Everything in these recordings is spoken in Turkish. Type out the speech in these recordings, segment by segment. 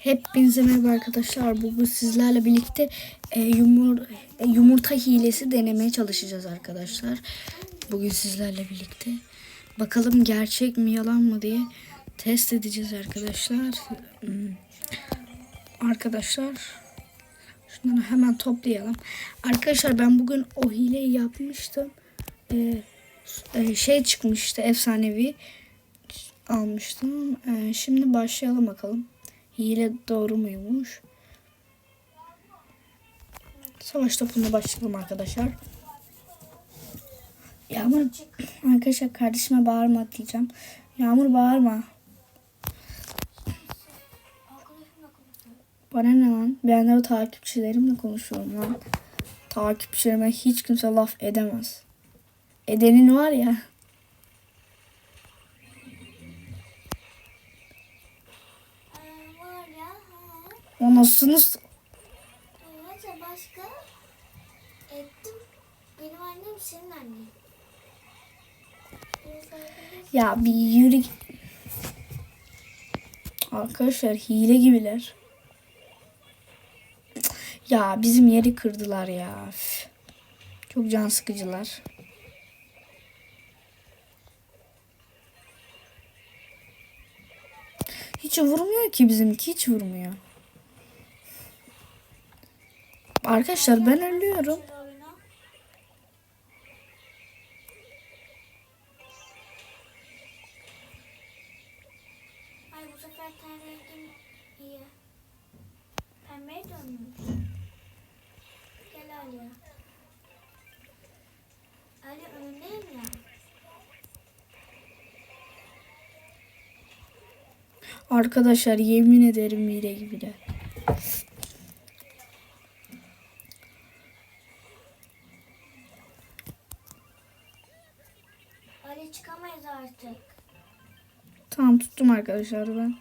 Hepinize merhaba arkadaşlar. Bugün sizlerle birlikte e, yumur, e, yumurta hilesi denemeye çalışacağız arkadaşlar. Bugün sizlerle birlikte. Bakalım gerçek mi yalan mı diye test edeceğiz arkadaşlar. Hmm. Arkadaşlar şunları hemen toplayalım. Arkadaşlar ben bugün o hileyi yapmıştım. E, e, şey çıkmıştı efsanevi almıştım. E, şimdi başlayalım bakalım. Hile doğru muymuş? Savaş topuna başlayalım arkadaşlar. Yağmur arkadaşlar kardeşime bağırma diyeceğim. Yağmur bağırma. Bana ne lan? Ben de takipçilerimle konuşuyorum lan. Takipçilerime hiç kimse laf edemez. Edenin var ya. Nasılsınız? Ayrıca başka ettim. Benim annem senin annen. Ya bir yürü. Arkadaşlar hile gibiler. Ya bizim yeri kırdılar ya. Üf. Çok can sıkıcılar. Hiç vurmuyor ki bizimki hiç vurmuyor. Arkadaşlar ben ölüyorum. Şöyle oyna. Ay bu sefer ten rengim iyi. Pembeye dönmüş. Gel Ali. Ali önündeyim ya. Arkadaşlar yemin ederim hile gibiler. Çıkamayız artık. Tamam tuttum arkadaşlar ben.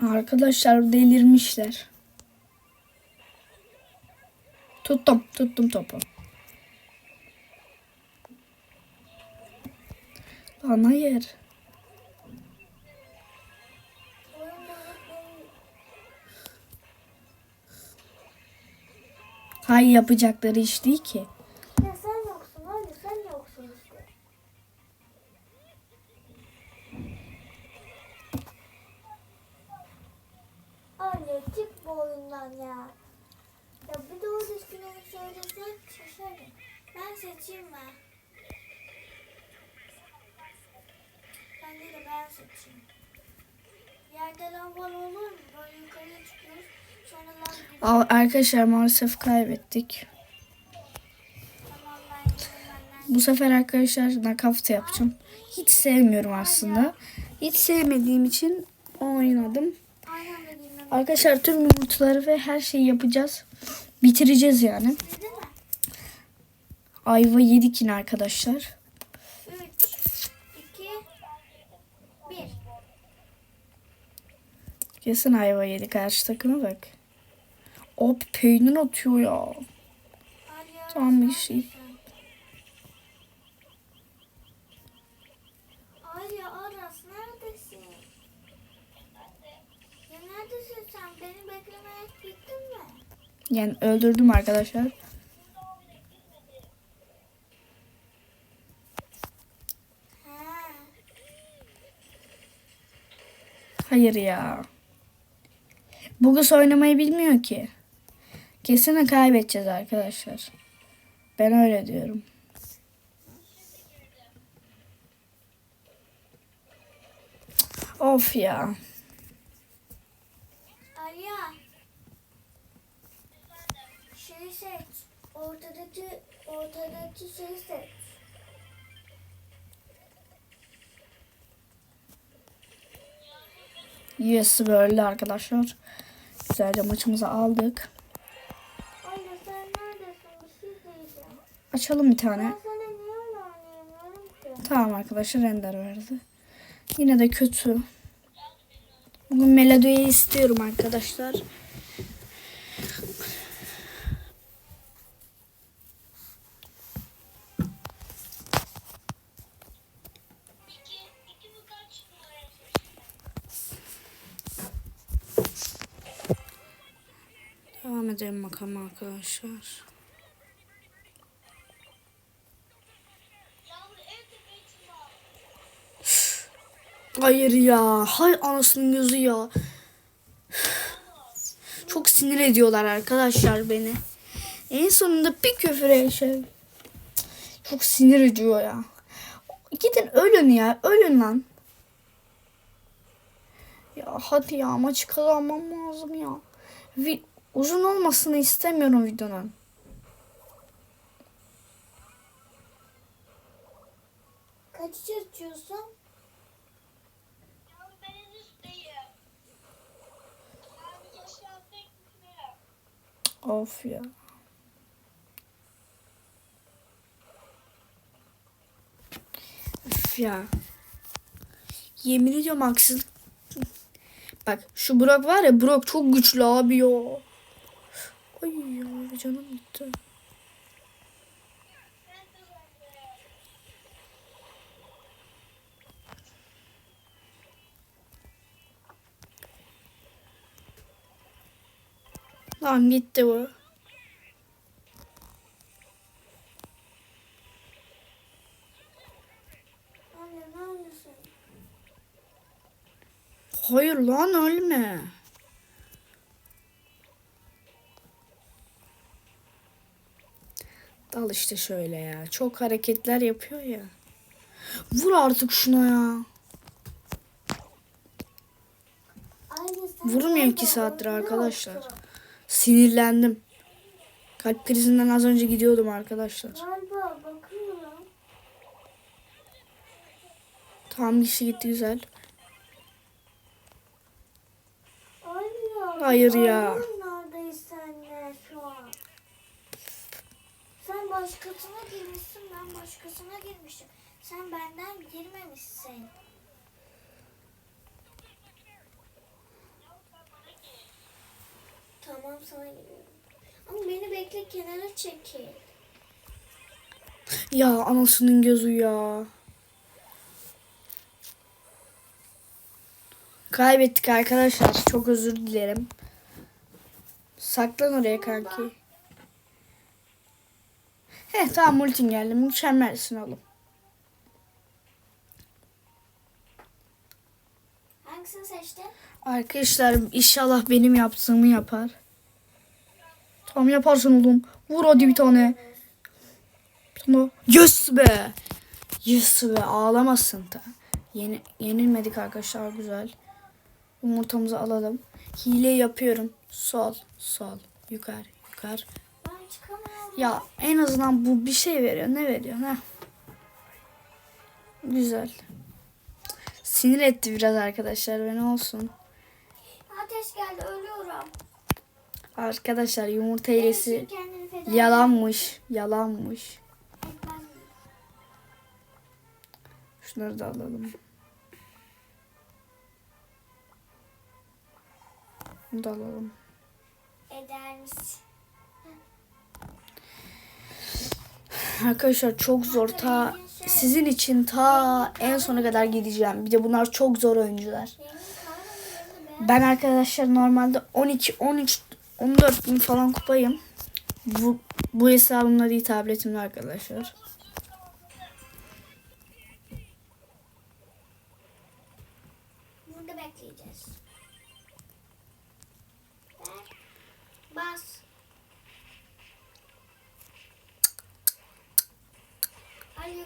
Arkadaşlar delirmişler. Tuttum, tuttum topu. Lan hayır. Hay yapacakları iş değil ki. Ya sen yoksun Ali sen yoksun işte. Ali çık bu oyundan ya. Ya bir doğru düzgün oyun söylesen şaşarım. Ben seçeyim mi? Bence de ben seçeyim. Yerde lambalı olur mu? Böyle yukarıya çıkıyoruz. Sonra lambalı. Al, arkadaşlar maalesef kaybettik. Tamam ben. Bu sefer arkadaşlar nakavta yapacağım. Hiç sevmiyorum aslında. Hiç sevmediğim için oynadım. Arkadaşlar tüm yumurtaları ve her şeyi yapacağız. Bitireceğiz yani. Ayva yedik yine arkadaşlar. 3, 2, 1. Kesin ayva yedik karşı takıma bak. Hop peynir atıyor ya. Tam bir şey. Arya Aras neredesin? Ya neredesin sen? Beni beklemeye gittin mi? Yani öldürdüm arkadaşlar. Hayır ya. Bugün oynamayı bilmiyor ki. Kesin kaybedeceğiz arkadaşlar. Ben öyle diyorum. Of ya. Arya. Şeyi seç. Ortadaki, ortadaki şeyi seç. Yes böyle arkadaşlar. Güzelce maçımızı aldık. Arya sen neredesin? Bir şey diyeceğim. Açalım bir tane. Ben sana niye öyle oynayamıyorum ki? Tamam arkadaşlar render verdi. Yine de kötü. Bugün melodiyi istiyorum arkadaşlar. Edelim bakalım arkadaşlar. Hayır ya. Hay anasının gözü ya. Çok sinir ediyorlar arkadaşlar beni. En sonunda bir küfür şey. Çok sinir ediyor ya. Gidin ölün ya. Ölün lan. Ya hadi ya maçı kazanmam lazım ya. Vi- uzun olmasını istemiyorum videonun. Kaçıcı açıyorsun? Of ya. Of ya. Yemin ediyorum haksızlık. Bak şu Burak var ya Burak çok güçlü abi ya. Ay ya canım gitti. Tamam gitti bu. Hayır lan ölme. Dal işte şöyle ya. Çok hareketler yapıyor ya. Vur artık şuna ya. Vurmuyor iki saattir arkadaşlar. Sinirlendim. Kalp krizinden az önce gidiyordum arkadaşlar. Tam şey gitti güzel. Hayır ya. Başkasına girmişsin ben başkasına girmişim. Sen benden girmemişsin. Tamam sana giriyorum. Ama beni bekle kenara çekil. Ya anasının gözü ya. Kaybettik arkadaşlar. Çok özür dilerim. Saklan oraya kanki. He tamam multin geldi. Mükemmelsin oğlum. Hangisini seçtin? Arkadaşlar inşallah benim yaptığımı yapar. Tamam yaparsın oğlum. Vur hadi bir tane. Tamam. Yes be. Yes be ağlamasın da. Yeni, yenilmedik arkadaşlar güzel. Yumurtamızı alalım. Hile yapıyorum. Sol, sol, yukarı, yukarı. Çıkamıyorum. Ya en azından bu bir şey veriyor. Ne veriyor? Ne? Güzel. Sinir etti biraz arkadaşlar. Ve ne olsun. Ateş geldi ölüyorum. Arkadaşlar yumurta hilesi yalanmış. Yalanmış. Şunları da alalım. Bunu da alalım. Eder Arkadaşlar çok zor. Ta sizin için ta en sona kadar gideceğim. Bir de bunlar çok zor oyuncular. Ben arkadaşlar normalde 12, 13, 14 bin falan kupayım. Bu, bu hesabımda değil tabletimde arkadaşlar.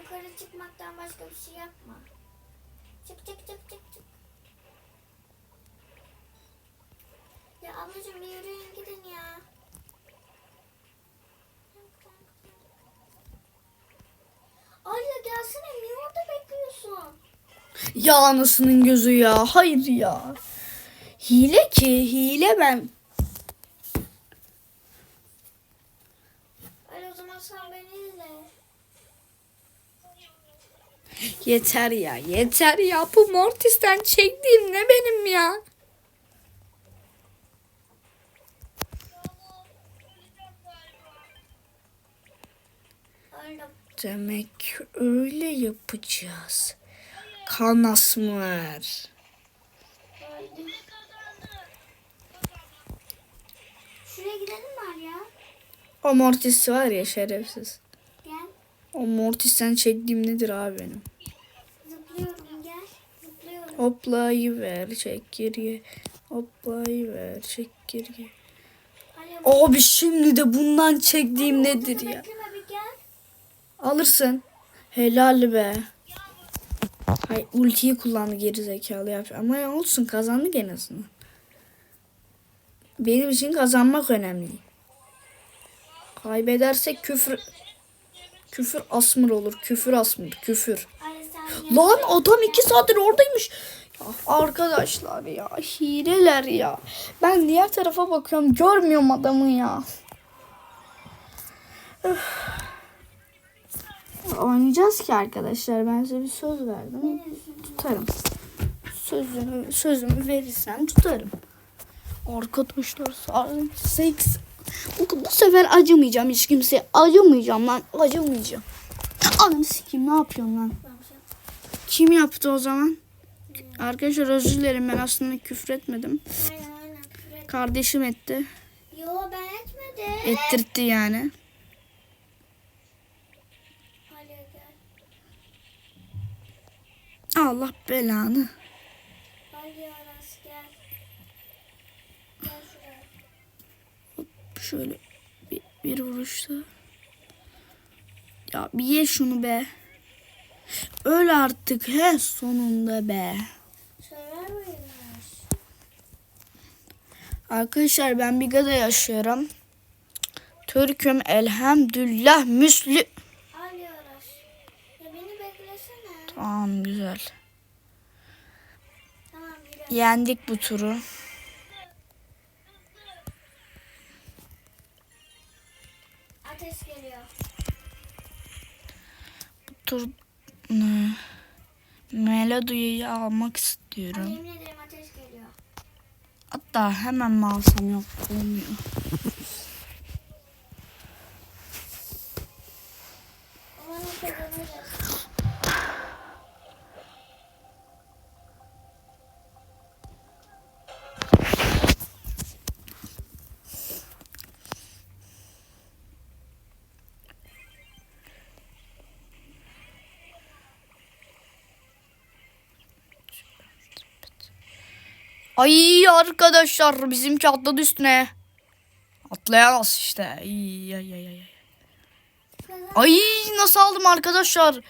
Yukarı çıkmaktan başka bir şey yapma. Çık çık çık çık çık. Ya ablacığım bir yürüyün gidin ya. Alya gelsene niye orada bekliyorsun? Ya anasının gözü ya. Hayır ya. Hile ki. Hile ben. Ali o zaman sen beni izle. Yeter ya yeter ya. Bu Mortis'ten çektiğim ne benim ya? Demek öyle yapacağız. Kanasmer. Öldüm. Şuraya gidelim ya? O Mortis var ya şerefsiz. Gel. O Mortis'ten çektiğim nedir abi benim? Hoplayıver çek geriye. Hoplayıver çek geriye. Abi şimdi de bundan çektiğim nedir Ortada ya? Alırsın. Helal be. Hay ultiyi kullandı geri zekalı yap. Ama ya olsun kazandık en azından. Benim için kazanmak önemli. Kaybedersek küfür küfür asmır olur. Küfür asmır. Küfür. Sen Lan adam iki saattir oradaymış. Ya arkadaşlar ya hileler ya. Ben diğer tarafa bakıyorum görmüyorum adamı ya. Öf. Oynayacağız ki arkadaşlar. Ben size bir söz verdim. Tutarım. Sözümü, sözümü verirsem tutarım. Arkadaşlar sarım seks. Bu, bu sefer acımayacağım hiç kimseye. Acımayacağım lan. Acımayacağım. Ananı sikeyim ne yapıyorsun lan? Kim yaptı o zaman? Arkadaşlar özür dilerim ben aslında küfür etmedim. Aynen. Kardeşim etti. Yo ben etmedim. Ettirtti yani. Allah belanı. Şuraya. Şöyle bir, bir vuruşta. Ya bir ye şunu be. Öl artık he sonunda be. Arkadaşlar ben Biga'da yaşıyorum. Türk'üm elhamdülillah müslü. Hadi Aras. Ya beni beklesene. Tamam güzel. Tamam. Yendik bu turu. Ateş geliyor. tur ne? Melodiyi almak istiyorum. Yemin ederim ateş geliyor. Hatta hemen mi alsam yok olmuyor. Ay arkadaşlar bizimki atladı üstüne. Atlayamaz işte. Ay ay ay ay. Ay nasıl aldım arkadaşlar?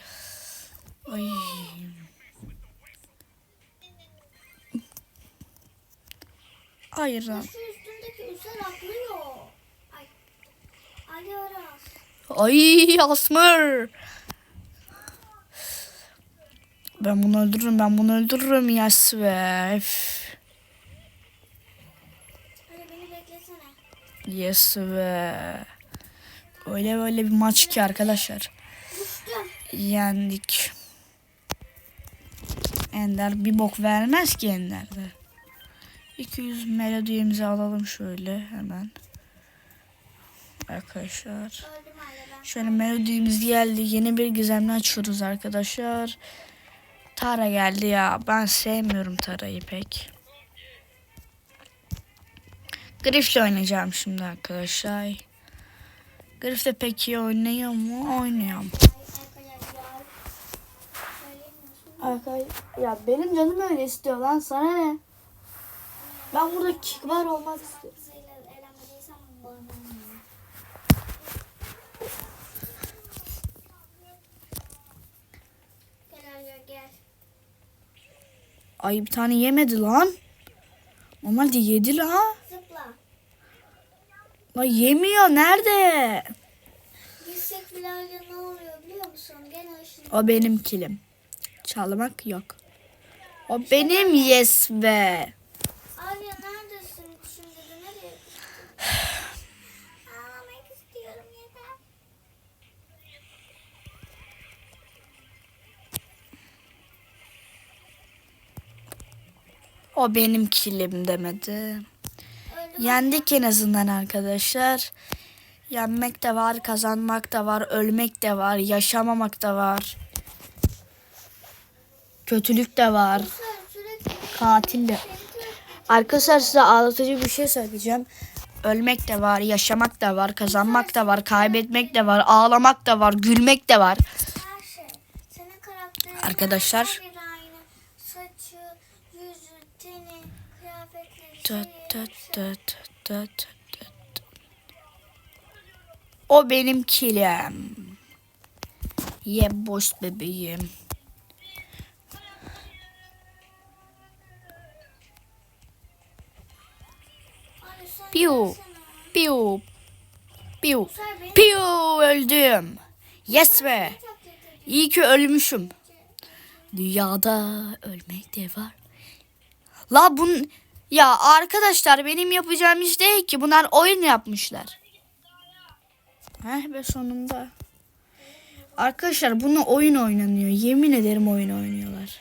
Ay. Hayır lan. Şu üstündeki üstel atlıyor. Ay. Aras. Ay Asmır. Ben bunu öldürürüm ben bunu öldürürüm yes be. Üf. Hadi beni beklesene. Yes be. Öyle böyle bir maç ki arkadaşlar. Yendik. Ender bir bok vermez ki Ender'de. 200 melodimizi alalım şöyle hemen. Arkadaşlar. Şöyle melodimiz geldi. Yeni bir gizemli açıyoruz arkadaşlar. Tara geldi ya. Ben sevmiyorum Tara'yı pek. Griff'le oynayacağım şimdi arkadaşlar. Griff de pek iyi oynuyor mu? Söyleyemiyorsun. Arkadaşlar ya benim canım öyle istiyor lan sana ne? Ben burada kickbar olmak istiyorum. Ay bir tane yemedi lan. Normalde yedi la. La yemiyor nerede? Gitsek bilalde ne oluyor biliyor musun? Gene aşırı. O benim kilim. Çalmak yok. O işte benim yes be. Arya neredesin şimdi? Nereye Ağlamak istiyorum yeter. O benim kilim demedi. Yendik en azından arkadaşlar. Yenmek de var, kazanmak da var, ölmek de var, yaşamamak da var. Kötülük de var. Katil de. Arkadaşlar size ağlatıcı bir şey söyleyeceğim. Ölmek de var, yaşamak da var, kazanmak da var, kaybetmek de var, ağlamak da var, gülmek de var. Arkadaşlar. Saçı, yüzü, teni, kıyafetleri, O benim kilim. Ye boş bebeğim. Piu. Piu. Piu. Piu öldüm. Yes be. İyi ki ölmüşüm. Dünyada ölmek de var. La bun ya arkadaşlar benim yapacağım iş değil ki. Bunlar oyun yapmışlar. Heh be sonunda. Arkadaşlar bunu oyun oynanıyor. Yemin ederim oyun oynuyorlar.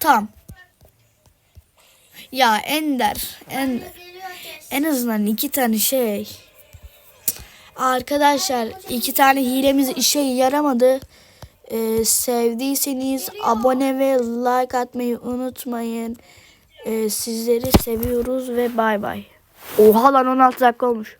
Tamam. Ya Ender, Ender. En azından iki tane şey. Arkadaşlar iki tane hilemiz işe yaramadı. Ee, sevdiyseniz abone ve like atmayı unutmayın. Ee, sizleri seviyoruz ve bay bay. Oha lan 16 dakika olmuş.